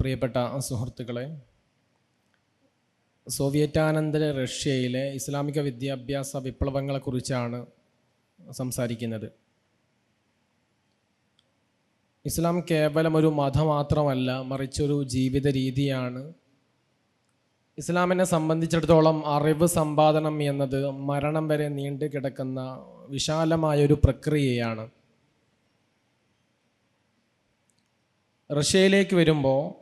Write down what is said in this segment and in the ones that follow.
പ്രിയപ്പെട്ട സുഹൃത്തുക്കളെ സോവിയറ്റാനന്തര റഷ്യയിലെ ഇസ്ലാമിക വിദ്യാഭ്യാസ വിപ്ലവങ്ങളെക്കുറിച്ചാണ് സംസാരിക്കുന്നത്. ഇസ്ലാം കേവലം ഒരു മതം മാത്രമല്ല മറിച്ചൊരു ജീവിത രീതിയാണ് ഇസ്ലാമിനെ സംബന്ധിച്ചിടത്തോളം അറിവ് സമ്പാദനം എന്നത് മരണം വരെ നീണ്ടു കിടക്കുന്ന വിശാലമായൊരു പ്രക്രിയയാണ്. റഷ്യയിലേക്ക് വരുമ്പോൾ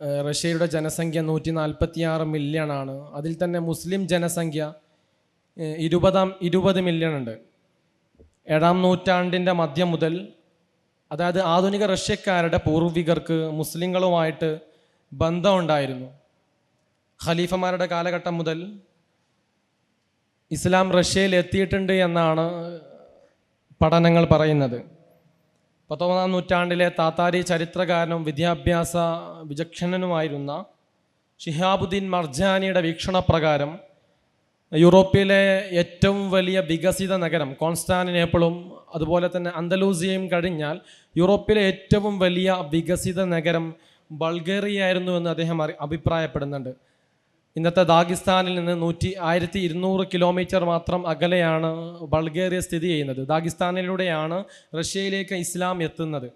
റഷ്യയുടെ ജനസംഖ്യ നൂറ്റി നാൽപ്പത്തി ആറ് മില്യൺ ആണ്. അതിൽ തന്നെ മുസ്ലിം ജനസംഖ്യ ഇരുപതാം ഇരുപത് മില്യൺ ഉണ്ട്. ഏഴാം നൂറ്റാണ്ടിന്റെ മധ്യം മുതൽ അതായത് ആധുനിക റഷ്യക്കാരുടെ പൂർവികർക്ക് മുസ്ലിങ്ങളുമായിട്ട് ബന്ധമുണ്ടായിരുന്നു. ഖലീഫമാരുടെ കാലഘട്ടം മുതൽ ഇസ്ലാം റഷ്യയിൽ എത്തിയിട്ടുണ്ട് എന്നാണ് പഠനങ്ങൾ പറയുന്നത്. പത്തൊമ്പതാം നൂറ്റാണ്ടിലെ താത്താരി ചരിത്രകാരനും വിദ്യാഭ്യാസ വിചക്ഷണനുമായിരുന്ന ഷിഹാബുദ്ദീൻ മർജാനിയുടെ വീക്ഷണപ്രകാരം യൂറോപ്പിലെ ഏറ്റവും വലിയ വികസിത നഗരം കോൺസ്റ്റാന്റിനേപ്പിളും അതുപോലെ തന്നെ അന്തലൂസിയയും കഴിഞ്ഞാൽ യൂറോപ്പിലെ ഏറ്റവും വലിയ വികസിത നഗരം ബൾഗേറിയ ആയിരുന്നു എന്ന് അദ്ദേഹം അഭിപ്രായപ്പെടുന്നുണ്ട്. ഇന്നത്തെ ദാഗിസ്ഥാനിൽ നിന്ന് നൂറ്റി ആയിരത്തി ഇരുന്നൂറ് കിലോമീറ്റർ മാത്രം അകലെയാണ് ബൾഗേറിയ സ്ഥിതി ചെയ്യുന്നത്. ദാഗിസ്ഥാനിലൂടെയാണ് റഷ്യയിലേക്ക് ഇസ്ലാം എത്തുന്നത്.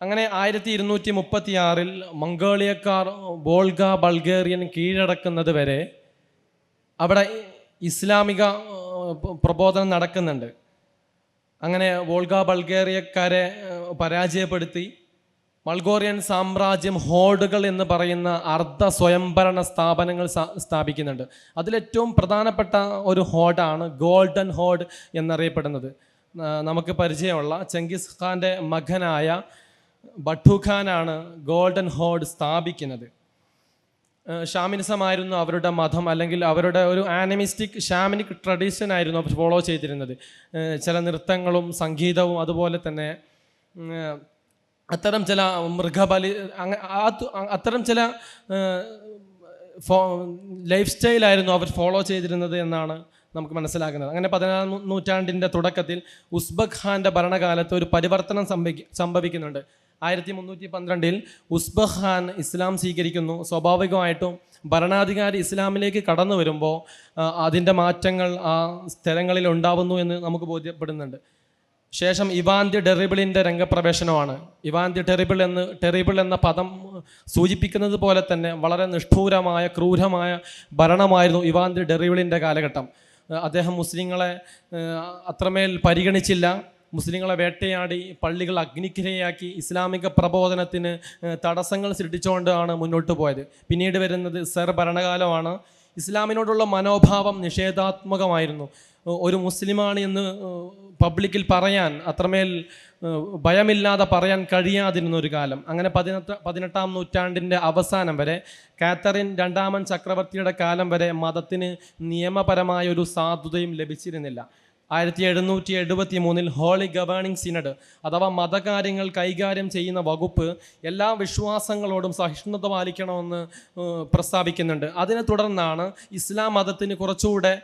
അങ്ങനെ ആയിരത്തി ഇരുന്നൂറ്റി മുപ്പത്തി ആറിൽ മംഗോളിയക്കാർ ബോൾഗ ബൾഗേറിയൻ കീഴടക്കുന്നത് വരെ അവിടെ ഇസ്ലാമിക പ്രബോധനം നടക്കുന്നുണ്ട്. അങ്ങനെ വോൾഗ ബൾഗേറിയക്കാരെ പരാജയപ്പെടുത്തി. മൾഗോറിയൻ സാമ്രാജ്യം ഹോർഡുകൾ എന്ന് പറയുന്ന അർദ്ധ സ്വയംഭരണ സ്ഥാപനങ്ങൾ സ്ഥാ- സ്ഥാപിക്കുന്നുണ്ട്. അതിലേറ്റവും പ്രധാനപ്പെട്ട ഒരു ഹോഡാണ് ഗോൾഡൻ ഹോർഡ് എന്നറിയപ്പെടുന്നത്. നമുക്ക് പരിചയമുള്ള ചെങ്കിസ് ഖാന്റെ മകനായ ബട്ടു ഖാനാണ് ഗോൾഡൻ ഹോർഡ് സ്ഥാപിക്കുന്നത്. ഷാമിനിസമായിരുന്നു അവരുടെ മതം അല്ലെങ്കിൽ അവരുടെ ഒരു ആനിമിസ്റ്റിക് ഷാമിനിക് ട്രഡീഷൻ ആയിരുന്നു അവർ ഫോളോ ചെയ്തിരുന്നത്. ചില നൃത്തങ്ങളും സംഗീതവും അതുപോലെ തന്നെ അത്തരം ചില മൃഗബലി അത്തരം ചില ലൈഫ് സ്റ്റൈലായിരുന്നു അവർ ഫോളോ ചെയ്തിരുന്നത് എന്നാണ് നമുക്ക് മനസ്സിലാക്കുന്നത് അങ്ങനെ പതിനാറാം നൂറ്റാണ്ടിന്റെ തുടക്കത്തിൽ ഉസ്ബക് ഖാന്റെ ഭരണകാലത്ത് ഒരു പരിവർത്തനം സംഭവിക്കും സംഭവിക്കുന്നുണ്ട്. ആയിരത്തി മുന്നൂറ്റി പന്ത്രണ്ടിൽ ഉസ്ബഖ് ഖാൻ ഇസ്ലാം സ്വീകരിക്കുന്നു. സ്വാഭാവികമായിട്ടും ഭരണാധികാരി ഇസ്ലാമിലേക്ക് കടന്നു വരുമ്പോൾ അതിന്റെ മാറ്റങ്ങൾ ആ സ്ഥലങ്ങളിൽ ഉണ്ടാവുന്നു എന്ന് നമുക്ക് ബോധ്യപ്പെടുന്നുണ്ട്. ശേഷം ഇവാന്തി ദി ഡെറിബിളിന്റെ രംഗപ്രവേശനമാണ്. ഇവാന്തി ടെറിബിൾ എന്ന് ടെറിബിൾ എന്ന പദം സൂചിപ്പിക്കുന്നത് പോലെ തന്നെ വളരെ നിഷ്ഠൂരമായ ക്രൂരമായ ഭരണമായിരുന്നു ഇവാന്തി ദി ഡെറിബിളിന്റെ കാലഘട്ടം അദ്ദേഹം മുസ്ലിങ്ങളെ അത്രമേൽ പരിഗണിച്ചില്ല. മുസ്ലിങ്ങളെ വേട്ടയാടി പള്ളികൾ അഗ്നിക്കിരയാക്കി ഇസ്ലാമിക പ്രബോധനത്തിന് തടസ്സങ്ങൾ സൃഷ്ടിച്ചുകൊണ്ടാണ് മുന്നോട്ട് പോയത്. പിന്നീട് വരുന്നത് സർ ഭരണകാലമാണ്. ഇസ്ലാമിനോടുള്ള മനോഭാവം നിഷേധാത്മകമായിരുന്നു. ഒരു മുസ്ലിമാണ് എന്ന് പബ്ലിക്കിൽ പറയാൻ അത്രമേൽ ഭയമില്ലാതെ പറയാൻ കഴിയാതിരുന്ന ഒരു കാലം. അങ്ങനെ പതിനെട്ട് പതിനെട്ടാം നൂറ്റാണ്ടിന്റെ അവസാനം വരെ കാത്തറിൻ രണ്ടാമൻ ചക്രവർത്തിയുടെ കാലം വരെ മതത്തിന് നിയമപരമായ ഒരു സാധുതയും ലഭിച്ചിരുന്നില്ല. ആയിരത്തി എഴുന്നൂറ്റി എഴുപത്തി മൂന്നിൽ ഹോളി ഗവേണിംഗ് സിനഡ് അഥവാ മതകാര്യങ്ങൾ കൈകാര്യം ചെയ്യുന്ന വകുപ്പ് എല്ലാ വിശ്വാസങ്ങളോടും സഹിഷ്ണുത പാലിക്കണമെന്ന് പ്രസ്താവിക്കുന്നുണ്ട്. അതിനെ തുടർന്നാണ് ഇസ്ലാം മതത്തിന് കുറച്ചുകൂടെ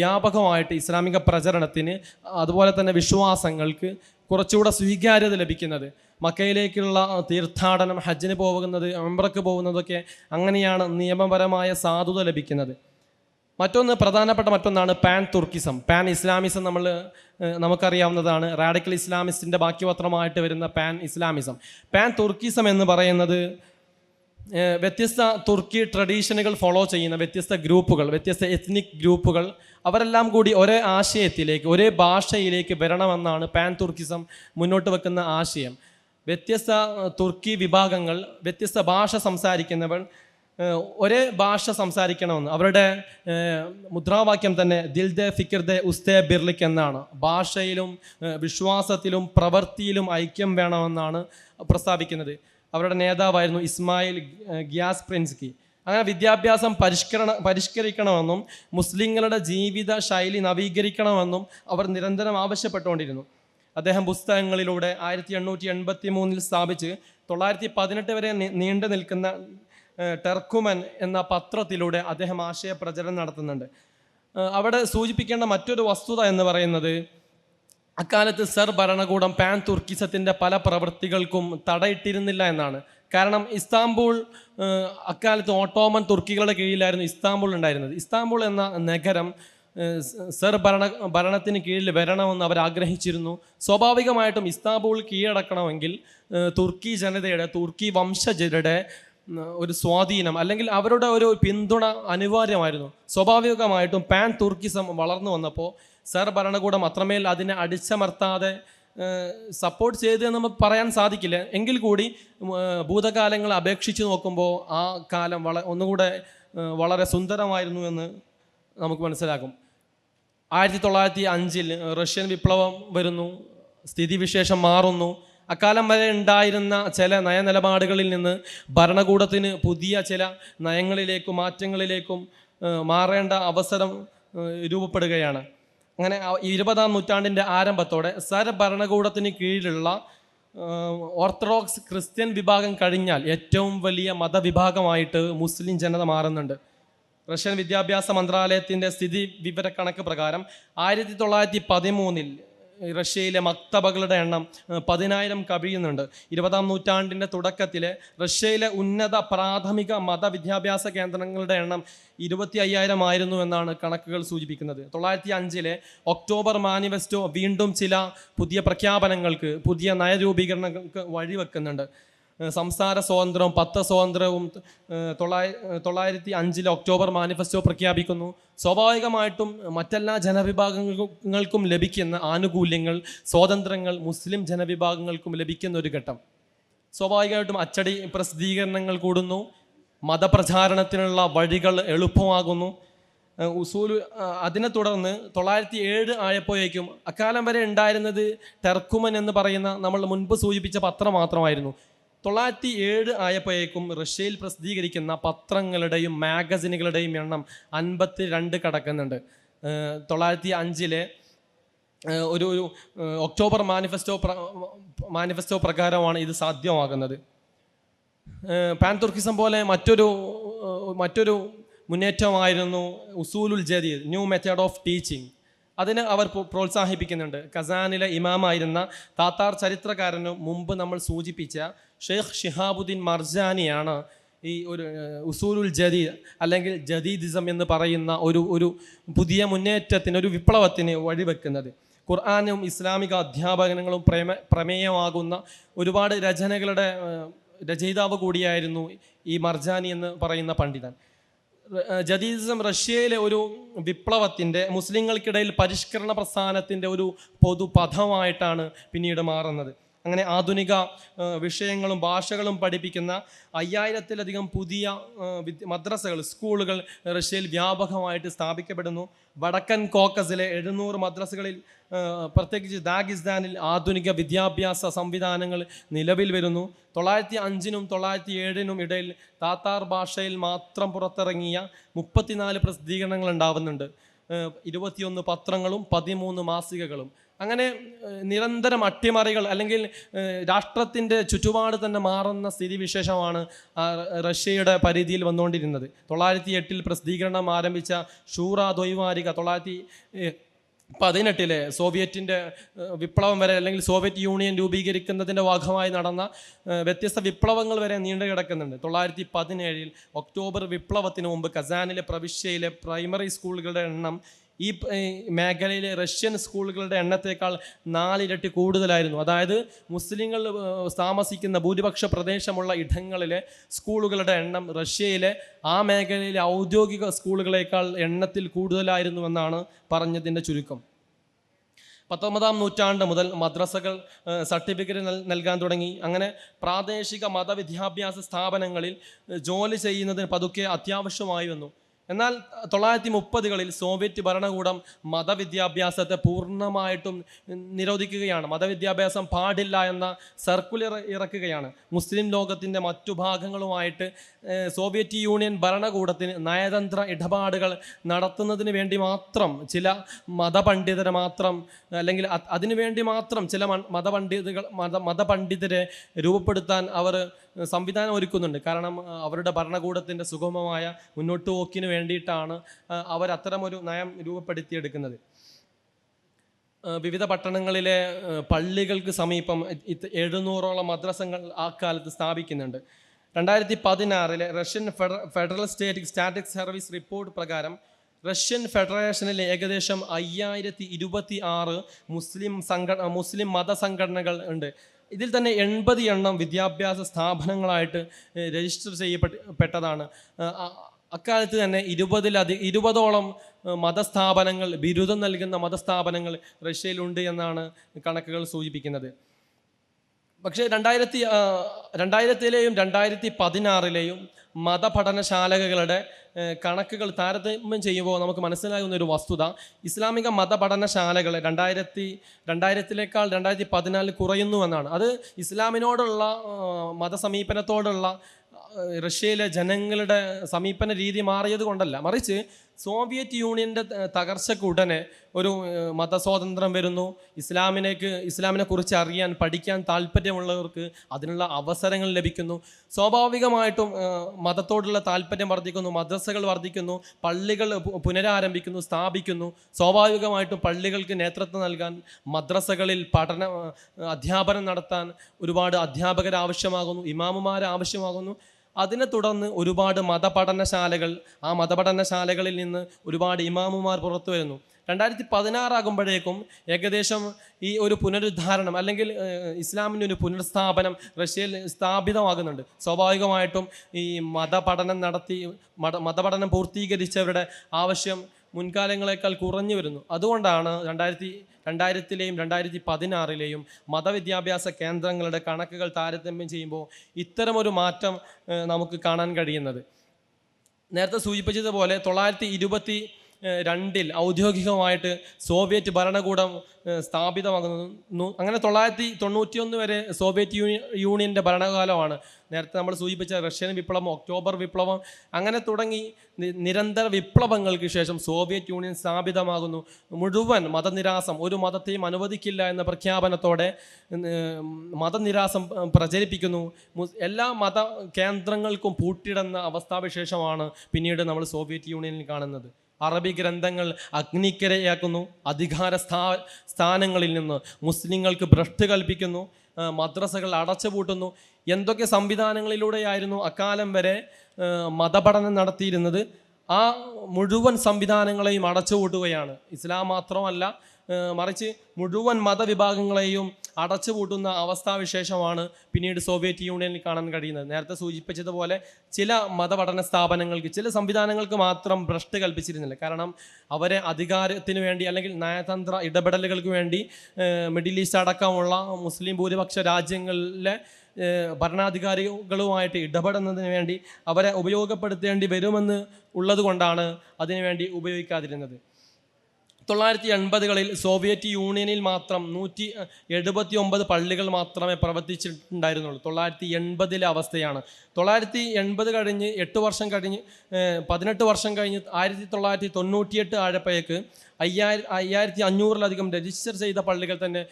വ്യാപകമായിട്ട് ഇസ്ലാമിക പ്രചരണത്തിന് അതുപോലെ തന്നെ വിശ്വാസങ്ങൾക്ക് കുറച്ചുകൂടെ സ്വീകാര്യത ലഭിക്കുന്നത്. മക്കയിലേക്കുള്ള തീർത്ഥാടനം ഹജ്ജിന് പോകുന്നത് അമ്പ്രക്ക് പോകുന്നതൊക്കെ അങ്ങനെയാണ് നിയമപരമായ സാധുത ലഭിക്കുന്നത്. മറ്റൊന്ന് പ്രധാനപ്പെട്ട മറ്റൊന്നാണ് പാൻ തുർക്കിസം. പാൻ ഇസ്ലാമിസം നമ്മൾ നമുക്കറിയാവുന്നതാണ്. റാഡിക്കൽ ഇസ്ലാമിസ്റ്റിന്റെ ബാക്കിപത്രമായിട്ട് വരുന്ന പാൻ ഇസ്ലാമിസം. പാൻ തുർക്കിസം എന്ന് പറയുന്നത് വ്യത്യസ്ത തുർക്കി ട്രഡീഷനുകൾ ഫോളോ ചെയ്യുന്ന വ്യത്യസ്ത ഗ്രൂപ്പുകൾ വ്യത്യസ്ത എത്നിക് ഗ്രൂപ്പുകൾ അവരെല്ലാം കൂടി ഒരേ ആശയത്തിലേക്ക് ഒരേ ഭാഷയിലേക്ക് വരണമെന്നാണ് പാൻ തുർക്കിസം മുന്നോട്ട് വെക്കുന്ന ആശയം. വ്യത്യസ്ത തുർക്കി വിഭാഗങ്ങൾ വ്യത്യസ്ത ഭാഷ സംസാരിക്കുന്നവർ ഒരേ ഭാഷ സംസാരിക്കണമെന്ന്. അവരുടെ മുദ്രാവാക്യം തന്നെ ദിൽ ദെ ഫിക്കർ ദെ ഉസ്തേ ബിർലിക് എന്നാണ്. ഭാഷയിലും വിശ്വാസത്തിലും പ്രവൃത്തിയിലും ഐക്യം വേണമെന്നാണ് പ്രസ്താവിക്കുന്നത്. അവരുടെ നേതാവായിരുന്നു ഇസ്മായിൽ ഗ്യാസ് പ്രിൻസ്കി. അങ്ങനെ വിദ്യാഭ്യാസം പരിഷ്കരണ പരിഷ്കരിക്കണമെന്നും മുസ്ലിങ്ങളുടെ ജീവിത ശൈലി നവീകരിക്കണമെന്നും അവർ നിരന്തരം ആവശ്യപ്പെട്ടുകൊണ്ടിരുന്നു. അദ്ദേഹം പുസ്തകങ്ങളിലൂടെ ആയിരത്തി എണ്ണൂറ്റി എൺപത്തി മൂന്നിൽ സ്ഥാപിച്ച് തൊള്ളായിരത്തി പതിനെട്ട് വരെ നീണ്ടു നിൽക്കുന്ന ടെർക്കുമൻ എന്ന പത്രത്തിലൂടെ അദ്ദേഹം ആശയ പ്രചരണം നടത്തുന്നുണ്ട് അവിടെ സൂചിപ്പിക്കേണ്ട മറ്റൊരു വസ്തുത എന്ന് പറയുന്നത് അക്കാലത്ത് സർ ഭരണകൂടം പാൻ തുർക്കിസത്തിന്റെ പല പ്രവൃത്തികൾക്കും തടയിട്ടിരുന്നില്ല എന്നാണ്. കാരണം ഇസ്താംബൂൾ അക്കാലത്ത് ഓട്ടോമൻ തുർക്കികളുടെ കീഴിലായിരുന്നു ഇസ്താംബൂൾ ഉണ്ടായിരുന്നത്. ഇസ്താംബൂൾ എന്ന നഗരം സർ ഭരണ ഭരണത്തിന് കീഴിൽ വരണമെന്ന് അവർ ആഗ്രഹിച്ചിരുന്നു. സ്വാഭാവികമായിട്ടും ഇസ്താംബൂൾ കീഴടക്കണമെങ്കിൽ തുർക്കി ജനതയുടെ തുർക്കി വംശജരുടെ ഒരു സ്വാധീനം അല്ലെങ്കിൽ അവരുടെ ഒരു പിന്തുണ അനിവാര്യമായിരുന്നു. സ്വാഭാവികമായിട്ടും പാൻ തുർക്കിസം വളർന്നു വന്നപ്പോൾ സർ ഭരണകൂടം അത്രമേൽ അതിനെ അടിച്ചമർത്താതെ സപ്പോർട്ട് ചെയ്ത് നമുക്ക് പറയാൻ സാധിക്കില്ല. എങ്കിൽ കൂടി ഭൂതകാലങ്ങളെ അപേക്ഷിച്ച് നോക്കുമ്പോൾ ആ കാലം വള ഒന്നുകൂടെ വളരെ സുന്ദരമായിരുന്നു എന്ന് നമുക്ക് മനസ്സിലാക്കും ആയിരത്തി തൊള്ളായിരത്തി അഞ്ചിൽ റഷ്യൻ വിപ്ലവം വരുന്നു സ്ഥിതിവിശേഷം മാറുന്നു. അക്കാലം വരെ ഉണ്ടായിരുന്ന ചില നയനിലപാടുകളിൽ നിന്ന് ഭരണകൂടത്തിന് പുതിയ ചില നയങ്ങളിലേക്കും മാറ്റങ്ങളിലേക്കും മാറേണ്ട അവസരം രൂപപ്പെടുകയാണ്. അങ്ങനെ ഇരുപതാം നൂറ്റാണ്ടിന്റെ ആരംഭത്തോടെ സർ ഭരണകൂടത്തിന് കീഴിലുള്ള ഓർത്തഡോക്സ് ക്രിസ്ത്യൻ വിഭാഗം കഴിഞ്ഞാൽ ഏറ്റവും വലിയ മതവിഭാഗമായിട്ട് മുസ്ലിം ജനത മാറുന്നുണ്ട്. റഷ്യൻ വിദ്യാഭ്യാസ മന്ത്രാലയത്തിന്റെ സ്ഥിതി വിവരക്കണക്ക് പ്രകാരം ആയിരത്തി തൊള്ളായിരത്തി പതിമൂന്നിൽ റഷ്യയിലെ മക്തബകളുടെ എണ്ണം പതിനായിരം കവിയുന്നുണ്ട്. ഇരുപതാം നൂറ്റാണ്ടിന്റെ തുടക്കത്തിൽ റഷ്യയിലെ ഉന്നത പ്രാഥമിക മതവിദ്യാഭ്യാസ കേന്ദ്രങ്ങളുടെ എണ്ണം ഇരുപത്തി അയ്യായിരം ആയിരുന്നു എന്നാണ് കണക്കുകൾ സൂചിപ്പിക്കുന്നത്. തൊള്ളായിരത്തി അഞ്ചിലെ ഒക്ടോബർ മാനിഫെസ്റ്റോ വീണ്ടും ചില പുതിയ പ്രഖ്യാപനങ്ങൾക്ക് പുതിയ നയരൂപീകരണങ്ങൾക്ക് വഴിവെക്കുന്നുണ്ട്. സംസാര സ്വാതന്ത്ര്യവും പത്ത് സ്വാതന്ത്ര്യവും തൊള്ളായി തൊള്ളായിരത്തി അഞ്ചിലെ ഒക്ടോബർ മാനിഫെസ്റ്റോ പ്രഖ്യാപിക്കുന്നു. സ്വാഭാവികമായിട്ടും മറ്റെല്ലാ ജനവിഭാഗങ്ങൾക്കും ലഭിക്കുന്ന ആനുകൂല്യങ്ങൾ സ്വാതന്ത്ര്യങ്ങൾ മുസ്ലിം ജനവിഭാഗങ്ങൾക്കും ലഭിക്കുന്ന ഒരു ഘട്ടം. സ്വാഭാവികമായിട്ടും അച്ചടി പ്രസിദ്ധീകരണങ്ങൾ കൂടുന്നു. മതപ്രചാരണത്തിനുള്ള വഴികൾ എളുപ്പമാകുന്നു. ഉസൂൽ അതിനെ തുടർന്ന് തൊള്ളായിരത്തി ഏഴ് ആയപ്പോഴേക്കും അക്കാലം വരെ ഉണ്ടായിരുന്നത് ടെർക്കുമൻ എന്ന് പറയുന്ന നമ്മൾ മുൻപ് സൂചിപ്പിച്ച പത്രം മാത്രമായിരുന്നു. തൊള്ളായിരത്തി ഏഴ് ആയപ്പോഴേക്കും റഷ്യയിൽ പ്രസിദ്ധീകരിക്കുന്ന പത്രങ്ങളുടെയും മാഗസിനുകളുടെയും എണ്ണം അൻപത്തി രണ്ട് കടക്കുന്നുണ്ട് തൊള്ളായിരത്തി അഞ്ചിലെ ഒരു ഒരു ഒക്ടോബർ മാനിഫെസ്റ്റോ മാനിഫെസ്റ്റോ പ്രകാരമാണ് ഇത് സാധ്യമാകുന്നത്. പാൻ തുർക്കിസം പോലെ മറ്റൊരു മറ്റൊരു മുന്നേറ്റമായിരുന്നു ഉസൂലുൽ ജദീദ് ന്യൂ മെത്തേഡ് ഓഫ് ടീച്ചിങ്. അതിന് അവർ പ്രോത്സാഹിപ്പിക്കുന്നുണ്ട്. കസാനിലെ ഇമാമായിരുന്ന താത്താർ ചരിത്രകാരന് മുമ്പ് നമ്മൾ സൂചിപ്പിച്ച ഷെയ്ഖ് ഷിഹാബുദ്ദീൻ മർജാനിയാണ് ഈ ഒരു ഉസൂലുൽ ജദീദ് അല്ലെങ്കിൽ ജദീദിസം എന്ന് പറയുന്ന ഒരു ഒരു പുതിയ മുന്നേറ്റത്തിന് ഒരു വിപ്ലവത്തിന് വഴിവെക്കുന്നത്. ഖുർആാനും ഇസ്ലാമിക അധ്യാപനങ്ങളും പ്രമേ പ്രമേയമാകുന്ന ഒരുപാട് രചനകളുടെ രചയിതാവ് കൂടിയായിരുന്നു ഈ മർജാനി എന്ന് പറയുന്ന പണ്ഡിതൻ. ജദീദിസം റഷ്യയിലെ ഒരു വിപ്ലവത്തിന്റെ മുസ്ലിങ്ങൾക്കിടയിൽ പരിഷ്കരണ പ്രസ്ഥാനത്തിന്റെ ഒരു പൊതുപഥമായിട്ടാണ് പിന്നീട് മാറുന്നത്. അങ്ങനെ ആധുനിക വിഷയങ്ങളും ഭാഷകളും പഠിപ്പിക്കുന്ന അയ്യായിരത്തിലധികം പുതിയ മദ്രസകൾ സ്കൂളുകൾ റഷ്യയിൽ വ്യാപകമായിട്ട് സ്ഥാപിക്കപ്പെടുന്നു. വടക്കൻ കോക്കസിലെ എഴുന്നൂറ് മദ്രസകളിൽ പ്രത്യേകിച്ച് ദാഗിസ്ഥാനിൽ ആധുനിക വിദ്യാഭ്യാസ സംവിധാനങ്ങൾ നിലവിൽ വരുന്നു. തൊള്ളായിരത്തി അഞ്ചിനും തൊള്ളായിരത്തി ഏഴിനും ഇടയിൽ താത്താർ ഭാഷയിൽ മാത്രം പുറത്തിറങ്ങിയ മുപ്പത്തിനാല് പ്രസിദ്ധീകരണങ്ങൾ ഉണ്ടാവുന്നുണ്ട്. ഇരുപത്തിയൊന്ന് പത്രങ്ങളും പതിമൂന്ന് മാസികകളും. അങ്ങനെ നിരന്തരം അട്ടിമറികൾ അല്ലെങ്കിൽ രാഷ്ട്രത്തിന്റെ ചുറ്റുപാട് തന്നെ മാറുന്ന സ്ഥിതിവിശേഷമാണ് റഷ്യയുടെ പരിധിയിൽ വന്നുകൊണ്ടിരുന്നത്. തൊള്ളായിരത്തി എട്ടിൽ പ്രസിദ്ധീകരണം ആരംഭിച്ച ഷൂറ ദ്വൈവാരിക തൊള്ളായിരത്തി പതിനെട്ടിലെ സോവിയറ്റിന്റെ വിപ്ലവം വരെ അല്ലെങ്കിൽ സോവിയറ്റ് യൂണിയൻ രൂപീകരിക്കുന്നതിന്റെ ഭാഗമായി നടന്ന വ്യത്യസ്ത വിപ്ലവങ്ങൾ വരെ നീണ്ടു കിടക്കുന്നുണ്ട്. തൊള്ളായിരത്തി പതിനേഴിൽ ഒക്ടോബർ വിപ്ലവത്തിന് മുമ്പ് കസാനിലെ പ്രവിശ്യയിലെ പ്രൈമറി സ്കൂളുകളുടെ എണ്ണം ഈ മേഖലയിലെ റഷ്യൻ സ്കൂളുകളുടെ എണ്ണത്തേക്കാൾ നാലിരട്ടി കൂടുതലായിരുന്നു. അതായത് മുസ്ലിങ്ങൾ താമസിക്കുന്ന ഭൂരിപക്ഷ പ്രദേശമുള്ള ഇടങ്ങളിലെ സ്കൂളുകളുടെ എണ്ണം റഷ്യയിലെ ആ മേഖലയിലെ ഔദ്യോഗിക സ്കൂളുകളേക്കാൾ എണ്ണത്തിൽ കൂടുതലായിരുന്നുവെന്നാണ് പറഞ്ഞതിന്റെ ചുരുക്കം. പത്തൊമ്പതാം നൂറ്റാണ്ട് മുതൽ മദ്രസകൾ സർട്ടിഫിക്കറ്റ് നൽ- നൽകാൻ തുടങ്ങി. അങ്ങനെ പ്രാദേശിക മതവിദ്യാഭ്യാസ സ്ഥാപനങ്ങളിൽ ജോലി ചെയ്യുന്നതിന് പതുക്കെ അത്യാവശ്യമായി വന്നു. എന്നാൽ തൊള്ളായിരത്തി മുപ്പതുകളിൽ സോവിയറ്റ് ഭരണകൂടം മതവിദ്യാഭ്യാസത്തെ പൂർണമായിട്ടും നിരോധിക്കുകയാണ്. മതവിദ്യാഭ്യാസം പാടില്ല എന്ന സർക്കുലർ ഇറക്കുകയാണ്. മുസ്ലിം ലോകത്തിന്റെ മറ്റു ഭാഗങ്ങളുമായിട്ട് സോവിയറ്റ് യൂണിയൻ ഭരണകൂടത്തിന് നയതന്ത്ര ഇടപാടുകൾ നടത്തുന്നതിന് വേണ്ടി മാത്രം ചില മതപണ്ഡിതരെ മാത്രം അല്ലെങ്കിൽ അതിനുവേണ്ടി അതിനു വേണ്ടി മാത്രം ചില മതപണ്ഡിതകൾ മത മതപണ്ഡിതരെ രൂപപ്പെടുത്താൻ അവർ സംവിധാനം ഒരുക്കുന്നുണ്ട്. കാരണം അവരുടെ ഭരണകൂടത്തിന്റെ സുഗമമായ മുന്നോട്ട് പോക്കിന് വേണ്ടിയിട്ടാണ് അവർ അത്തരമൊരു നയം രൂപപ്പെടുത്തിയെടുക്കുന്നത്. വിവിധ പട്ടണങ്ങളിലെ പള്ളികൾക്ക് സമീപം എഴുന്നൂറോളം മദ്രസങ്ങൾ ആ കാലത്ത് സ്ഥാപിക്കുന്നുണ്ട്. രണ്ടായിരത്തി പതിനാറിലെ Russian federal state static service report പ്രകാരം റഷ്യൻ ഫെഡറേഷനിൽ ഏകദേശം അയ്യായിരത്തി ഇരുപത്തി ആറ് മുസ്ലിം സംഘ മുസ്ലിം മതസംഘടനകൾ ഉണ്ട്. ഇതിൽ തന്നെ എൺപത് എണ്ണം വിദ്യാഭ്യാസ സ്ഥാപനങ്ങളായിട്ട് രജിസ്റ്റർ ചെയ്യപ്പെട്ടതാണ് അക്കാലത്ത് തന്നെ ഇരുപതിലധികം ഇരുപതോളം മതസ്ഥാപനങ്ങൾ ബിരുദം നൽകുന്ന മതസ്ഥാപനങ്ങൾ റഷ്യയിലുണ്ട് എന്നാണ് കണക്കുകൾ സൂചിപ്പിക്കുന്നത്. പക്ഷേ രണ്ടായിരത്തി രണ്ടായിരത്തിലെയും രണ്ടായിരത്തി പതിനാറിലെയും മതപഠനശാലകളുടെ കണക്കുകൾ താരതമ്യം ചെയ്യുമ്പോൾ നമുക്ക് മനസ്സിലാകുന്ന ഒരു വസ്തുത. ഇസ്ലാമിക മതപഠനശാലകൾ രണ്ടായിരത്തി രണ്ടായിരത്തിലേക്കാൾ രണ്ടായിരത്തി പതിനാലിൽ കുറയുന്നു എന്നാണ്. അത് ഇസ്ലാമിനോടുള്ള മതസമീപനത്തോടുള്ള റഷ്യയിലെ ജനങ്ങളുടെ സമീപന രീതി മാറിയത് കൊണ്ടല്ല. മറിച്ച് സോവിയറ്റ് യൂണിയന്റെ തകർച്ചയ്ക്ക് ഉടനെ ഒരു മതസ്വാതന്ത്ര്യം വരുന്നു. ഇസ്ലാമിനേക്ക് ഇസ്ലാമിനെ കുറിച്ച് അറിയാൻ പഠിക്കാൻ താല്പര്യമുള്ളവർക്ക് അതിനുള്ള അവസരങ്ങൾ ലഭിക്കുന്നു. സ്വാഭാവികമായിട്ടും മതത്തോടുള്ള താല്പര്യം വർദ്ധിക്കുന്നു മദ്രസകൾ വർദ്ധിക്കുന്നു പള്ളികൾ പുനരാരംഭിക്കുന്നു സ്ഥാപിക്കുന്നു. സ്വാഭാവികമായിട്ടും പള്ളികൾക്ക് നേതൃത്വം നൽകാൻ മദ്രസകളിൽ പഠന അധ്യാപനം നടത്താൻ ഒരുപാട് അധ്യാപകർ ആവശ്യമാകുന്നു ഇമാമുമാർ ആവശ്യമാകുന്നു അതിനെ തുടർന്ന് ഒരുപാട് മതപഠനശാലകൾ ആ മതപഠനശാലകളിൽ നിന്ന് ഒരുപാട് ഇമാമുമാർ പുറത്തു വരുന്നു. രണ്ടായിരത്തി പതിനാറാകുമ്പോഴേക്കും ഏകദേശം ഈ ഒരു പുനരുദ്ധാരണം അല്ലെങ്കിൽ ഇസ്ലാമിന്റെ ഒരു പുനർസ്ഥാപനം റഷ്യയിൽ സ്ഥാപിതമാകുന്നുണ്ട്. സ്വാഭാവികമായിട്ടും ഈ മതപഠനം നടത്തി മത മതപഠനം പൂർത്തീകരിച്ചവരുടെ ആവശ്യം മുൻകാലങ്ങളെക്കാൾ കുറഞ്ഞു വരുന്നു. അതുകൊണ്ടാണ് രണ്ടായിരത്തി രണ്ടായിരത്തിലെയും രണ്ടായിരത്തി പതിനാറിലെയും മതവിദ്യാഭ്യാസ കേന്ദ്രങ്ങളുടെ കണക്കുകൾ താരതമ്യം ചെയ്യുമ്പോൾ ഇത്തരമൊരു മാറ്റം നമുക്ക് കാണാൻ കഴിയുന്നത്. നേരത്തെ സൂചിപ്പിച്ചതുപോലെ തൊള്ളായിരത്തി ഇരുപത്തി രണ്ടിൽ ഔദ്യോഗികമായിട്ട് സോവിയറ്റ് ഭരണകൂടം സ്ഥാപിതമാകുന്നു. അങ്ങനെ തൊള്ളായിരത്തി തൊണ്ണൂറ്റിയൊന്ന് വരെ സോവിയറ്റ് യൂണിയൻ യൂണിയന്റെ ഭരണകാലമാണ്. നേരത്തെ നമ്മൾ സൂചിപ്പിച്ച റഷ്യൻ വിപ്ലവം ഒക്ടോബർ വിപ്ലവം അങ്ങനെ തുടങ്ങി നിരന്തര വിപ്ലവങ്ങൾക്ക് ശേഷം സോവിയറ്റ് യൂണിയൻ സ്ഥാപിതമാകുന്നു. മുഴുവൻ മതനിരാസം ഒരു മതത്തെയും അനുവദിക്കില്ല എന്ന പ്രഖ്യാപനത്തോടെ മതനിരാസം പ്രചരിപ്പിക്കുന്നു. എല്ലാ മത കേന്ദ്രങ്ങൾക്കും പൂട്ടിടുന്ന അവസ്ഥാവിശേഷമാണ് പിന്നീട് നമ്മൾ സോവിയറ്റ് യൂണിയനിൽ കാണുന്നത്. അറബി ഗ്രന്ഥങ്ങൾ അഗ്നിക്കരയാക്കുന്നു. അധികാര സ്ഥാ സ്ഥാനങ്ങളിൽ നിന്ന് മുസ്ലിങ്ങൾക്ക് ഭ്രഷ്ട് കൽപ്പിക്കുന്നു. മദ്രസകൾ അടച്ചുപൂട്ടുന്നു. എന്തൊക്കെ സംവിധാനങ്ങളിലൂടെയായിരുന്നു അക്കാലം വരെ മതപഠനം നടത്തിയിരുന്നത്? ആ മുഴുവൻ സംവിധാനങ്ങളെയും അടച്ചുപൂട്ടുകയാണ്. ഇസ്ലാം മാത്രമല്ല മറിച്ച് മുഴുവൻ മതവിഭാഗങ്ങളെയും അടച്ചുപൂട്ടുന്ന അവസ്ഥാവിശേഷമാണ് പിന്നീട് സോവിയറ്റ് യൂണിയനിൽ കാണാൻ കഴിയുന്നത്. നേരത്തെ സൂചിപ്പിച്ചതുപോലെ ചില മതപഠന സ്ഥാപനങ്ങൾക്ക് ചില സംവിധാനങ്ങൾക്ക് മാത്രം ഭ്രഷ്ട് കൽപ്പിച്ചിരുന്നില്ല. കാരണം അവരെ അധികാരത്തിന് വേണ്ടി അല്ലെങ്കിൽ നയതന്ത്ര ഇടപെടലുകൾക്ക് വേണ്ടി മിഡിൽ ഈസ്റ്റ് അടക്കമുള്ള മുസ്ലിം ഭൂരിപക്ഷ രാജ്യങ്ങളിലെ ഭരണാധികാരികളുമായിട്ട് ഇടപെടുന്നതിന് വേണ്ടി അവരെ ഉപയോഗപ്പെടുത്തേണ്ടി വരുമെന്ന് ഉള്ളത് കൊണ്ടാണ് അതിനുവേണ്ടി ഉപയോഗിക്കാതിരുന്നത്. തൊള്ളായിരത്തി എൺപതുകളിൽ സോവിയറ്റ് യൂണിയനിൽ മാത്രം നൂറ്റി എഴുപത്തി ഒമ്പത് പള്ളികൾ മാത്രമേ പ്രവർത്തിച്ചിട്ടുണ്ടായിരുന്നുള്ളൂ. തൊള്ളായിരത്തി എൺപതിലെ അവസ്ഥയാണ്. തൊള്ളായിരത്തി എൺപത് കഴിഞ്ഞ് എട്ട് വർഷം കഴിഞ്ഞ് പതിനെട്ട് വർഷം കഴിഞ്ഞ് ആയിരത്തി തൊള്ളായിരത്തി തൊണ്ണൂറ്റിയെട്ട് ആഴപ്പയക്ക് അയ്യായിരം അയ്യായിരത്തി അഞ്ഞൂറിലധികം രജിസ്റ്റർ ചെയ്ത പള്ളികൾ തന്നെ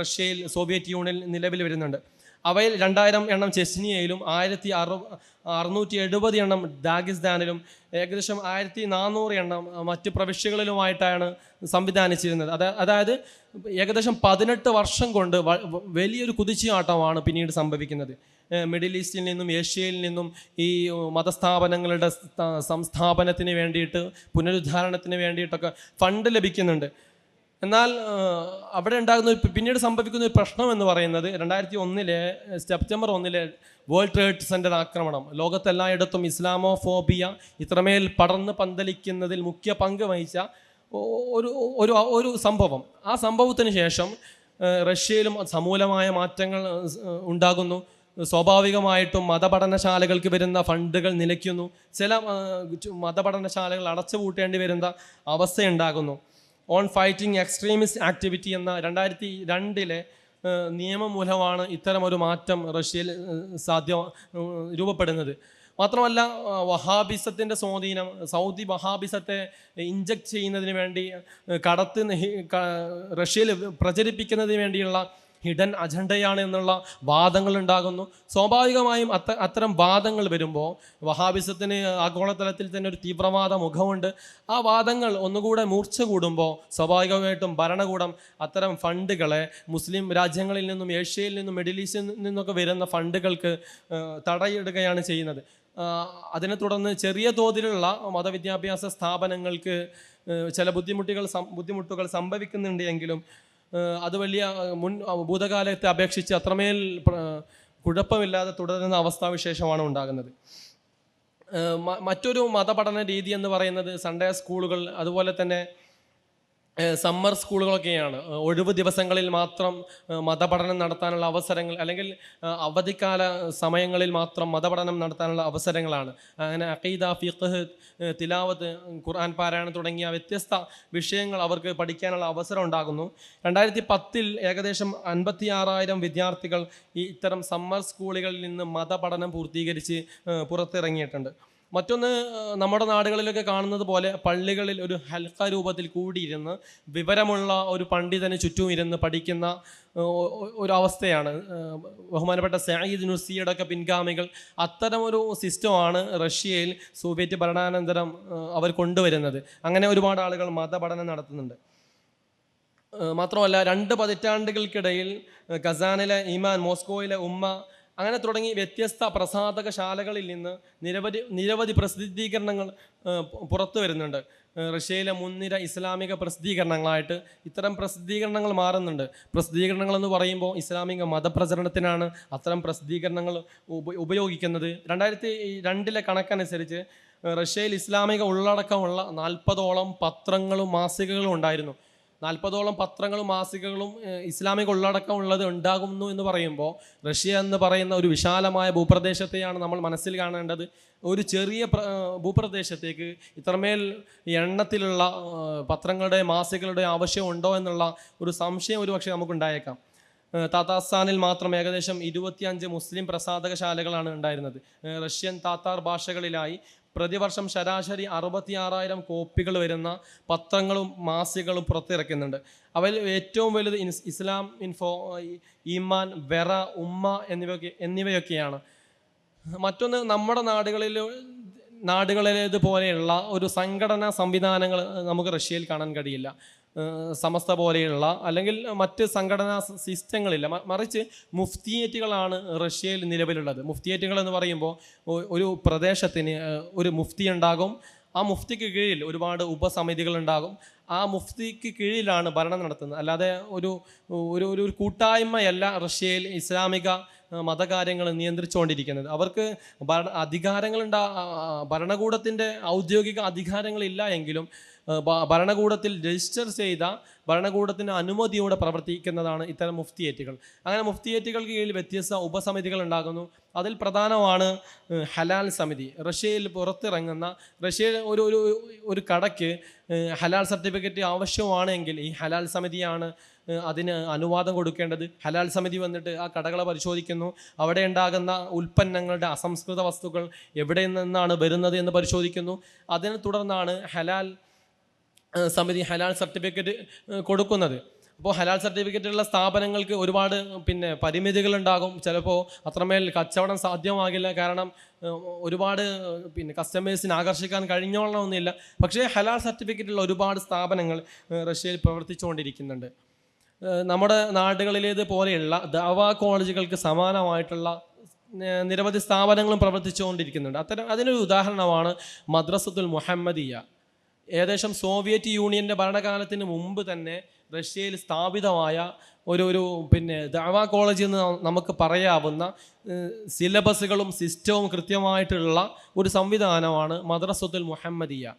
റഷ്യയിൽ സോവിയറ്റ് യൂണിയനിൽ നിലവിൽ വരുന്നുണ്ട്. അവയിൽ രണ്ടായിരം എണ്ണം ചെസ്നിയയിലും ആയിരത്തി അറു അറുന്നൂറ്റി എഴുപത് എണ്ണം ദാഗിസ്ഥാനിലും ഏകദേശം ആയിരത്തി നാനൂറ് എണ്ണം മറ്റ് പ്രവിശ്യകളിലുമായിട്ടാണ് സംവിധാനിച്ചിരുന്നത്. അത് അതായത് ഏകദേശം പതിനെട്ട് വർഷം കൊണ്ട് വലിയൊരു കുതിച്ചുചാട്ടമാണ് പിന്നീട് സംഭവിക്കുന്നത്. മിഡിൽ ഈസ്റ്റിൽ നിന്നും ഏഷ്യയിൽ നിന്നും ഈ മതസ്ഥാപനങ്ങളുടെ സ്ഥാ- സംസ്ഥാപനത്തിന് വേണ്ടിയിട്ട് പുനരുദ്ധാരണത്തിന് വേണ്ടിയിട്ടൊക്കെ ഫണ്ട് ലഭിക്കുന്നുണ്ട്. എന്നാൽ അവിടെ ഉണ്ടാകുന്ന പിന്നീട് സംഭവിക്കുന്ന ഒരു പ്രശ്നം എന്ന് പറയുന്നത് രണ്ടായിരത്തി ഒന്നിലെ സെപ്റ്റംബർ ഒന്നിലെ വേൾഡ് ട്രേഡ് സെന്റർ ആക്രമണം. ലോകത്തെല്ലായിടത്തും ഇസ്ലാമോ ഫോബിയ ഇത്രമേൽ പടർന്ന് പന്തലിക്കുന്നതിൽ മുഖ്യ പങ്ക് വഹിച്ച ഒരു ഒരു ഒരു സംഭവം. ആ സംഭവത്തിന് ശേഷം റഷ്യയിലും സമൂലമായ മാറ്റങ്ങൾ ഉണ്ടാകുന്നു. സ്വാഭാവികമായിട്ടും മതപഠനശാലകൾക്ക് വരുന്ന ഫണ്ടുകൾ നിലയ്ക്കുന്നു. ചില മതപഠനശാലകൾ അടച്ചുപൂട്ടേണ്ടി വരുന്ന അവസ്ഥയുണ്ടാകുന്നു. ഓൺ ഫൈറ്റിംഗ് എക്സ്ട്രീമിസ്റ്റ് ആക്ടിവിറ്റി എന്ന രണ്ടായിരത്തി രണ്ടിലെ നിയമം മൂലമാണ് ഇത്തരം ഒരു മാറ്റം റഷ്യയിൽ സാധ്യ രൂപപ്പെടുന്നത്. മാത്രമല്ല വഹാബിസത്തിന്റെ സ്വാധീനം സൗദി വഹാബിസത്തെ ഇഞ്ചക്ട് ചെയ്യുന്നതിന് വേണ്ടി കടത്ത് റഷ്യയിൽ പ്രചരിപ്പിക്കുന്നതിന് വേണ്ടിയുള്ള ഹിഡൻ അജണ്ടയാണ് എന്നുള്ള വാദങ്ങൾ ഉണ്ടാകുന്നു സ്വാഭാവികമായും അത്ത അത്തരം വാദങ്ങൾ വരുമ്പോൾ വഹാബിസത്തിന് ആഗോളതലത്തിൽ തന്നെ ഒരു തീവ്രവാദ മുഖമുണ്ട്. ആ വാദങ്ങൾ ഒന്നുകൂടെ മൂർച്ച കൂടുമ്പോൾ സ്വാഭാവികമായിട്ടും ഭരണകൂടം അത്തരം ഫണ്ടുകളെ മുസ്ലിം രാജ്യങ്ങളിൽ നിന്നും ഏഷ്യയിൽ നിന്നും മിഡിൽ ഈസ്റ്റിൽ നിന്നൊക്കെ വരുന്ന ഫണ്ടുകൾക്ക് തടയിടുകയാണ് ചെയ്യുന്നത്. അതിനെ തുടർന്ന് ചെറിയ തോതിലുള്ള മതവിദ്യാഭ്യാസ സ്ഥാപനങ്ങൾക്ക് ചില ബുദ്ധിമുട്ടുകൾ ബുദ്ധിമുട്ടുകൾ സംഭവിക്കുന്നുണ്ട് എങ്കിലും അത് വലിയ മുൻ ഭൂതകാലത്തെ അപേക്ഷിച്ച് അത്രമേൽ കുഴപ്പമില്ലാതെ തുടരുന്ന അവസ്ഥാവിശേഷമാണ് ഉണ്ടാകുന്നത്. മറ്റൊരു മതപഠന രീതി എന്ന് പറയുന്നത് സൺഡേ സ്കൂളുകൾ അതുപോലെ തന്നെ സമ്മർ സ്കൂളുകളൊക്കെയാണ്. ഒഴിവ് ദിവസങ്ങളിൽ മാത്രം മതപഠനം നടത്താനുള്ള അവസരങ്ങൾ അല്ലെങ്കിൽ അവധിക്കാല സമയങ്ങളിൽ മാത്രം മതപഠനം നടത്താനുള്ള അവസരങ്ങളാണ്. അങ്ങനെ അഖീദ ഫിഖ് തിലാവത്ത് ഖുർആൻ പാരായണം തുടങ്ങിയ വ്യത്യസ്ത വിഷയങ്ങൾ അവർക്ക് പഠിക്കാനുള്ള അവസരം ഉണ്ടാകുന്നു. രണ്ടായിരത്തി പത്തിൽ ഏകദേശം അൻപത്തി ആറായിരം വിദ്യാർത്ഥികൾ ഇത്തരം സമ്മർ സ്കൂളുകളിൽ നിന്ന് മതപഠനം പൂർത്തീകരിച്ച് പുറത്തിറങ്ങിയിട്ടുണ്ട്. മറ്റൊന്ന് നമ്മുടെ നാടുകളിലൊക്കെ കാണുന്നത് പോലെ പള്ളികളിൽ ഒരു ഹൽക്ക രൂപത്തിൽ കൂടിയിരുന്ന് വിവരമുള്ള ഒരു പണ്ഡിതന് ചുറ്റും ഇരുന്ന് പഠിക്കുന്ന ഒരു അവസ്ഥയാണ് ബഹുമാനപ്പെട്ട സയ്യിദ് നുസിയുടെ ഒക്കെ പിൻഗാമികൾ അത്തരമൊരു സിസ്റ്റമാണ് റഷ്യയിൽ സോവിയറ്റ് ഭരണാനന്തരം അവർ കൊണ്ടുവരുന്നത്. അങ്ങനെ ഒരുപാട് ആളുകൾ മതപഠനം നടത്തുന്നുണ്ട്. മാത്രമല്ല രണ്ട് പതിറ്റാണ്ടുകൾക്കിടയിൽ ഖസാനിലെ ഇമാൻ മോസ്കോയിലെ ഉമ്മ അങ്ങനെ തുടങ്ങി വ്യത്യസ്ത പ്രസാധക ശാലകളിൽ നിന്ന് നിരവധി നിരവധി പ്രസിദ്ധീകരണങ്ങൾ പുറത്തു വരുന്നുണ്ട്. റഷ്യയിലെ മുൻനിര ഇസ്ലാമിക പ്രസിദ്ധീകരണങ്ങളായിട്ട് ഇത്തരം പ്രസിദ്ധീകരണങ്ങൾ മാറുന്നുണ്ട്. പ്രസിദ്ധീകരണങ്ങൾ എന്ന് പറയുമ്പോൾ ഇസ്ലാമിക മതപ്രചരണത്തിനാണ് അത്തരം പ്രസിദ്ധീകരണങ്ങൾ ഉപ ഉപയോഗിക്കുന്നത്. രണ്ടായിരത്തി രണ്ടിലെ കണക്കനുസരിച്ച് റഷ്യയിൽ ഇസ്ലാമിക ഉള്ളടക്കമുള്ള നാൽപ്പതോളം പത്രങ്ങളും മാസികകളും ഉണ്ടായിരുന്നു. നാൽപ്പതോളം പത്രങ്ങളും മാസികകളും ഇസ്ലാമിക ഇസ്ലാമിക ഉള്ളടക്കമുള്ളത് ഉണ്ടാകുന്നു എന്ന് പറയുമ്പോൾ റഷ്യ എന്ന് പറയുന്ന ഒരു വിശാലമായ ഭൂപ്രദേശത്തെയാണ് നമ്മൾ മനസ്സിൽ കാണേണ്ടത്. ഒരു ചെറിയ പ്ര- ഭൂപ്രദേശത്തേക്ക് ഇത്രമേൽ എണ്ണത്തിലുള്ള പത്രങ്ങളുടെ മാസികകളുടെ ആവശ്യമുണ്ടോ എന്നുള്ള ഒരു സംശയം ഒരു പക്ഷേ നമുക്കുണ്ടായേക്കാം. താത്താസ്ഥാനിൽ മാത്രം ഏകദേശം ഇരുപത്തിയഞ്ച് മുസ്ലിം പ്രസാധകശാലകളാണ് ഉണ്ടായിരുന്നത്. റഷ്യൻ താത്താർ ഭാഷകളിലായി പ്രതിവർഷം ശരാശരി അറുപത്തിയാറായിരം കോപ്പികൾ വരുന്ന പത്രങ്ങളും മാസികകളും പുറത്തിറക്കുന്നുണ്ട്. അവയിൽ ഏറ്റവും വലുത് ഇസ്ലാം ഇൻഫോ ഈമാൻ വെറ ഉമ്മ എന്നിവയൊക്കെ എന്നിവയൊക്കെയാണ്. മറ്റൊന്ന് നമ്മുടെ നാടുകളിൽ നാടുകളിലേതുപോലെയുള്ള ഒരു സംഘടനാ സംവിധാനങ്ങൾ നമുക്ക് റഷ്യയിൽ കാണാൻ കഴിയില്ല. സമസ്ത പോലെയുള്ള അല്ലെങ്കിൽ മറ്റ് സംഘടനാ സിസ്റ്റങ്ങളില്ല. മറിച്ച് മുഫ്തിയേറ്റുകളാണ് റഷ്യയിൽ നിലവിലുള്ളത്. മുഫ്തിയേറ്റുകൾ എന്ന് പറയുമ്പോൾ ഒരു പ്രദേശത്തിന് ഒരു മുഫ്തി ഉണ്ടാകും. ആ മുഫ്തിക്ക് കീഴിൽ ഒരുപാട് ഉപസമിതികൾ ഉണ്ടാകും. ആ മുഫ്തിക്ക് കീഴിലാണ് ഭരണം നടത്തുന്നത്. അല്ലാതെ ഒരു ഒരു ഒരു കൂട്ടായ്മയല്ല റഷ്യയിൽ ഇസ്ലാമിക മതകാര്യങ്ങൾ നിയന്ത്രിച്ചുകൊണ്ടിരിക്കുന്നത്. അവർക്ക് ഭരണ അധികാരങ്ങളുണ്ടാ ഭരണകൂടത്തിന്റെ ഔദ്യോഗിക അധികാരങ്ങളില്ല എങ്കിലും ഭരണകൂടത്തിൽ രജിസ്റ്റർ ചെയ്ത ഭരണകൂടത്തിന് അനുമതിയോടെ പ്രവർത്തിക്കുന്നതാണ് ഇത്തരം മുഫ്തിയേറ്റുകൾ. അങ്ങനെ മുഫ്തിയേറ്റുകൾക്ക് കീഴിൽ വ്യത്യസ്ത ഉപസമിതികൾ ഉണ്ടാകുന്നു. അതിൽ പ്രധാനമാണ് ഹലാൽ സമിതി. റഷ്യയിൽ പുറത്തിറങ്ങുന്ന റഷ്യയിൽ ഒരു ഒരു ഒരു കടയ്ക്ക് ഹലാൽ സർട്ടിഫിക്കറ്റ് ആവശ്യമാണെങ്കിൽ ഈ ഹലാൽ സമിതിയാണ് അതിന് അനുവാദം കൊടുക്കേണ്ടത്. ഹലാൽ സമിതി വന്നിട്ട് ആ കടകളെ പരിശോധിക്കുന്നു. അവിടെ ഉണ്ടാകുന്ന ഉൽപ്പന്നങ്ങളുടെ അസംസ്കൃത വസ്തുക്കൾ എവിടെ നിന്നാണ് വരുന്നത് എന്ന് പരിശോധിക്കുന്നു. അതിനെ തുടർന്നാണ് ഹലാൽ സമിതി ഹലാൽ സർട്ടിഫിക്കറ്റ് കൊടുക്കുന്നത്. അപ്പോൾ ഹലാൽ സർട്ടിഫിക്കറ്റ് ഉള്ള സ്ഥാപനങ്ങൾക്ക് ഒരുപാട് പിന്നെ പരിമിതികളുണ്ടാകും. ചിലപ്പോൾ അത്രമേൽ കച്ചവടം സാധ്യമാകില്ല. കാരണം ഒരുപാട് പിന്നെ കസ്റ്റമേഴ്സിനെ ആകർഷിക്കാൻ കഴിഞ്ഞോളണമെന്നില്ല. പക്ഷേ ഹലാൽ സർട്ടിഫിക്കറ്റ് ഉള്ള ഒരുപാട് സ്ഥാപനങ്ങൾ റഷ്യയിൽ പ്രവർത്തിച്ചുകൊണ്ടിരിക്കുന്നുണ്ട്. നമ്മുടെ നാടുകളിലേത് പോലെയുള്ള ദാവാ കോളേജുകൾക്ക് സമാനമായിട്ടുള്ള നിരവധി സ്ഥാപനങ്ങളും പ്രവർത്തിച്ചുകൊണ്ടിരിക്കുന്നുണ്ട്. അത്തരം അതിനൊരു ഉദാഹരണമാണ് മദ്രസത്തുൽ മുഹമ്മദിയ. ഏകദേശം സോവിയറ്റ് യൂണിയന്റെ ഭരണകാലത്തിന് മുമ്പ് തന്നെ റഷ്യയിൽ സ്ഥാപിതമായ ഒരു ഒരു പിന്നെ ദാവാ കോളേജ് എന്ന് നമുക്ക് പറയാവുന്ന സിലബസുകളും സിസ്റ്റവും കൃത്യമായിട്ടുള്ള ഒരു സംവിധാനമാണ് മദ്രസത്തുൽ മുഹമ്മദിയ.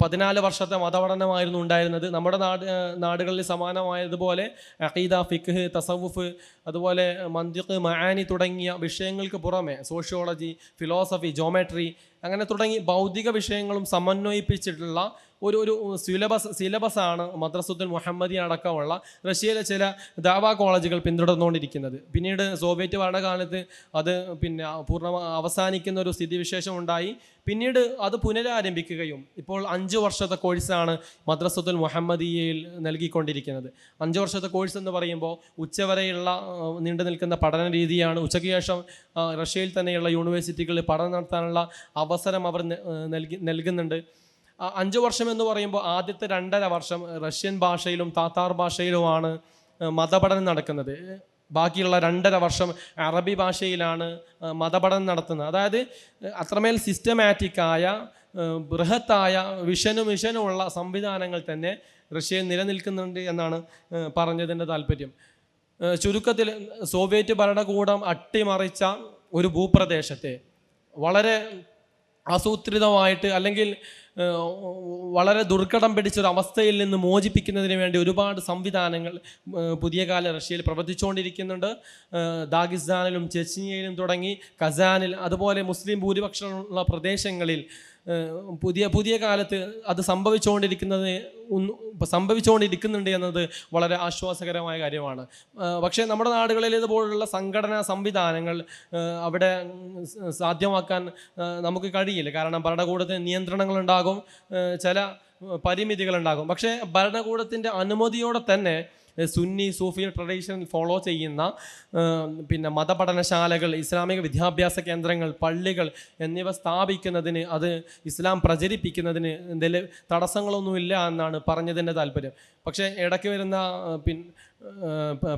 പതിനാല് വർഷത്തെ മതപഠനമായിരുന്നു ഉണ്ടായിരുന്നത്. നമ്മുടെ നാട് നാടുകളിൽ സമാനമായതുപോലെ അഖീദ ഫിഖ് തസവുഫ് അതുപോലെ മന്തിഖ് മഹാനി തുടങ്ങിയ വിഷയങ്ങൾക്ക് പുറമെ സോഷ്യോളജി ഫിലോസഫി ജോമെട്രി അങ്ങനെ തുടങ്ങി ഭൗതിക വിഷയങ്ങളും സമന്വയിപ്പിച്ചിട്ടുള്ള ഒരു ഒരു സിലബസ് സിലബസാണ് മദ്രസത്തുൽ മുഹമ്മദി അടക്കമുള്ള റഷ്യയിലെ ചില ദാവാ കോളേജുകൾ പിന്തുടർന്നുകൊണ്ടിരിക്കുന്നത്. പിന്നീട് സോവിയറ്റ് ഭരണകാലത്ത് അത് പിന്നെ പൂർണ അവസാനിക്കുന്ന ഒരു സ്ഥിതിവിശേഷം ഉണ്ടായി. പിന്നീട് അത് പുനരാരംഭിക്കുകയും ഇപ്പോൾ അഞ്ച് വർഷത്തെ കോഴ്സാണ് മദ്രസത്തുൽ മുഹമ്മദിയയിൽ നൽകിക്കൊണ്ടിരിക്കുന്നത്. അഞ്ച് വർഷത്തെ കോഴ്സ് എന്ന് പറയുമ്പോൾ ഉച്ചവരെയുള്ള നീണ്ടു നിൽക്കുന്ന പഠന രീതിയാണ്. ഉച്ചയ്ക്ക് ശേഷം റഷ്യയിൽ തന്നെയുള്ള യൂണിവേഴ്സിറ്റികളിൽ പഠനം നടത്താനുള്ള അവസരം അവർ നൽകി നൽകുന്നുണ്ട്. അഞ്ച് വർഷം എന്ന് പറയുമ്പോൾ ആദ്യത്തെ രണ്ടര വർഷം റഷ്യൻ ഭാഷയിലും താത്താർ ഭാഷയിലുമാണ് മതപഠനം നടക്കുന്നത്. ബാക്കിയുള്ള രണ്ടര വർഷം അറബി ഭാഷയിലാണ് മതപഠനം നടത്തുന്നത്. അതായത് അത്രമേൽ സിസ്റ്റമാറ്റിക്കായ ബൃഹത്തായ വിഷനും വിഷനുമുള്ള സംവിധാനങ്ങൾ തന്നെ റഷ്യയിൽ നിലനിൽക്കുന്നുണ്ട് എന്നാണ് പറഞ്ഞതിന്റെ താല്പര്യം. ചുരുക്കത്തിൽ സോവിയറ്റ് ഭരണകൂടം അട്ടിമറിച്ച ഒരു ഭൂപ്രദേശത്തെ വളരെ ആസൂത്രിതമായിട്ട് അല്ലെങ്കിൽ വളരെ ദുർഘടം പിടിച്ചൊരു അവസ്ഥയിൽ നിന്ന് മോചിപ്പിക്കുന്നതിന് വേണ്ടി ഒരുപാട് സംവിധാനങ്ങൾ പുതിയ കാല റഷ്യയിൽ പ്രവർത്തിച്ചുകൊണ്ടിരിക്കുന്നുണ്ട്. ദാഗിസ്ഥാനിലും ചെച്ചിനിയയിലും തുടങ്ങി കസാനിൽ അതുപോലെ മുസ്ലിം ഭൂരിപക്ഷമുള്ള പ്രദേശങ്ങളിൽ പുതിയ പുതിയ കാലത്ത് അത് സംഭവിച്ചുകൊണ്ടിരിക്കുന്നത് സംഭവിച്ചുകൊണ്ടിരിക്കുന്നുണ്ട് എന്നത് വളരെ ആശ്വാസകരമായ കാര്യമാണ്. പക്ഷേ നമ്മുടെ നാടുകളിൽ ഇതുപോലുള്ള സംഘടനാ സംവിധാനങ്ങൾ അവിടെ സാധ്യമാക്കാൻ നമുക്ക് കഴിയില്ല. കാരണം ഭരണകൂടത്തിന് നിയന്ത്രണങ്ങളുണ്ടാകും ചില പരിമിതികളുണ്ടാകും. പക്ഷേ ഭരണകൂടത്തിന്റെ അനുമതിയോടെ തന്നെ സുന്നി സൂഫി ട്രഡീഷൻ ഫോളോ ചെയ്യുന്ന പിന്നെ മതപഠനശാലകൾ ഇസ്ലാമിക വിദ്യാഭ്യാസ കേന്ദ്രങ്ങൾ പള്ളികൾ എന്നിവ സ്ഥാപിക്കുന്നതിന് അത് ഇസ്ലാം പ്രചരിപ്പിക്കുന്നതിന് എന്തെങ്കിലും തടസ്സങ്ങളൊന്നുമില്ല എന്നാണ് പറഞ്ഞതിന്റെ താല്പര്യം. പക്ഷേ ഇടയ്ക്ക് വരുന്ന പിൻ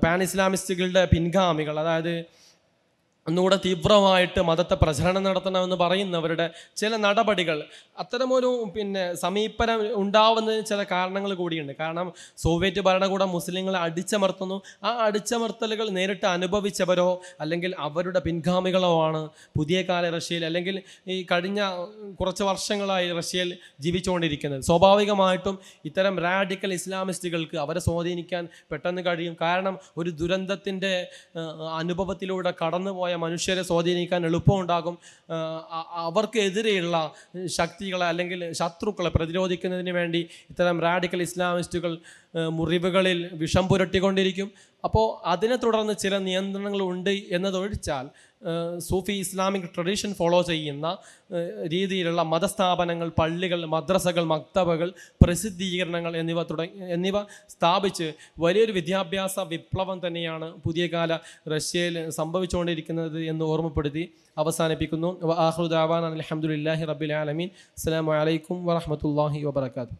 പാൻ ഇസ്ലാമിസ്റ്റുകളുടെ പിൻഗാമികൾ അതായത് ഒന്നുകൂടെ തീവ്രമായിട്ട് മതത്തെ പ്രചരണം നടത്തണമെന്ന് പറയുന്നവരുടെ ചില നടപടികൾ അത്തരമൊരു പിന്നെ സമീപനം ഉണ്ടാവുന്നതിന് ചില കാരണങ്ങൾ കൂടിയുണ്ട്. കാരണം സോവിയറ്റ് ഭരണകൂടം മുസ്ലിങ്ങളെ അടിച്ചമർത്തുന്നു. ആ അടിച്ചമർത്തലുകൾ നേരിട്ട് അനുഭവിച്ചവരോ അല്ലെങ്കിൽ അവരുടെ പിൻഗാമികളോ ആണ് പുതിയ കാല റഷ്യയിൽ അല്ലെങ്കിൽ ഈ കഴിഞ്ഞ കുറച്ച് വർഷങ്ങളായി റഷ്യയിൽ ജീവിച്ചുകൊണ്ടിരിക്കുന്നത്. സ്വാഭാവികമായിട്ടും ഇത്തരം റാഡിക്കൽ ഇസ്ലാമിസ്റ്റുകൾക്ക് അവരെ സ്വാധീനിക്കാൻ പെട്ടെന്ന് കഴിയും. കാരണം ഒരു ദുരന്തത്തിന്റെ അനുഭവത്തിലൂടെ കടന്നുപോയ മനുഷ്യരെ സ്വാധീനിക്കാൻ എളുപ്പമുണ്ടാകും. അവർക്കെതിരെയുള്ള ശക്തികളെ അല്ലെങ്കിൽ ശത്രുക്കളെ പ്രതിരോധിക്കുന്നതിന് വേണ്ടി ഇത്തരം റാഡിക്കൽ ഇസ്ലാമിസ്റ്റുകൾ മുറിവുകളിൽ വിഷം പുരട്ടിക്കൊണ്ടിരിക്കും. അപ്പോൾ അതിനെ തുടർന്ന് ചില നിയന്ത്രണങ്ങൾ ഉണ്ട് എന്നതൊഴിച്ചാൽ സൂഫി ഇസ്ലാമിക് ട്രഡീഷൻ ഫോളോ ചെയ്യുന്ന രീതിയിലുള്ള മതസ്ഥാപനങ്ങൾ പള്ളികൾ മദ്രസകൾ മക്തബകൾ പ്രസിദ്ധീകരണങ്ങൾ എന്നിവ തുടങ്ങി എന്നിവ സ്ഥാപിച്ച് വലിയൊരു വിദ്യാഭ്യാസ വിപ്ലവം തന്നെയാണ് പുതിയ കാല റഷ്യയിൽ സംഭവിച്ചുകൊണ്ടിരിക്കുന്നത് എന്ന് ഓർമ്മപ്പെടുത്തി അവസാനിപ്പിക്കുന്നു. ആഹ്റുദാവാൻ അലഹമുല്ലാഹി റബ്ബിൽ ആലമീൻ. അസ്സാം വലൈക്കും വാഹമത്തല്ലാഹി വാബർക്കാത്തു